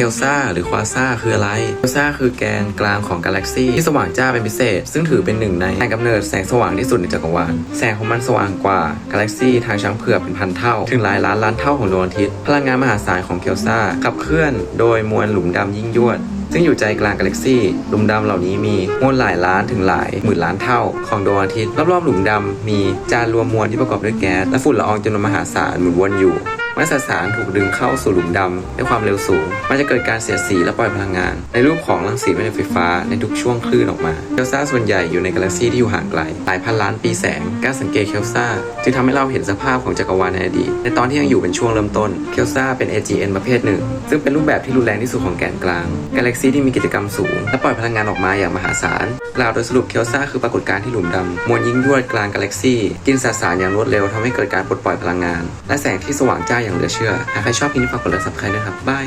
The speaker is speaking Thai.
เคลซ่าหรือควาซ่าคืออะไร เคลซ่าคือแกนกลางของกาแล็กซีที่สว่างจ้าเป็นพิเศษ ซึ่งถือเป็นหนึ่งในแหล่งกำเนิดแสงสว่างที่สุดในจักรวาล แสงของมันสว่างกว่ากาแล็กซีทางช้างเผือกเป็นพันเท่า ถึงหลายล้านล้านเท่าของดวงอาทิตย์ พลังงานมหาศาลของเคลซ่าขับเคลื่อนโดยมวลหลุมดำยิ่งยวดซึ่งอยู่ใจกลางกาแล็กซีหลุมดำเหล่านี้มีมวลหลายล้านถึงหลายหมื่นล้านเท่าของดวงอาทิตย์ รอบๆหลุมดำมีจานรวมมวลที่ประกอบด้วยแก๊สและฝุ่นละอองจำนวนมหาศาลหมุนวนอยู่ มื่อสสารถูกดึงเข้าสู่หลุมดำด้วยความเร็วสูง มันจะเกิดการเสียดสีและปล่อยพลังงาน ในรูปของรังสีแม่เหล็กไฟฟ้าในทุกช่วงคลื่นออกมา เคลซ่าส่วนใหญ่อยู่ในกาแล็กซีที่อยู่ห่างไกล หลายพันล้านปีแสง การสังเกตเคลซ่าจึงทำให้เราเห็นสภาพของจักรวาลในอดีต ในตอนที่ยังอยู่เป็นช่วงเริ่มต้น เคลซ่าเป็น AGN ประเภทหนึ่ง ซึ่งเป็นรูปแบบที่รุนแรงที่สุดของแกนกลาง กาแล็กซีที่มีกิจกรรมสูง และปล่อยพลังงานออกมาอย่างมหาศาล กล่าวโดยสรุปเคลซ่าคือปรากฏการณ์ที่หลุมดำมวลยิ่งยวดกลางกาแล็กซีกินสสารอย่างรวดเร็วทำให้เกิดการปลดปล่อยพลังงาน และแสงที่สว่างจ้าอย่างเหลือเชื่อ หากใครชอบคลิปนี้ฝากกดไลค์ซับสไครต์ด้วยครับบาย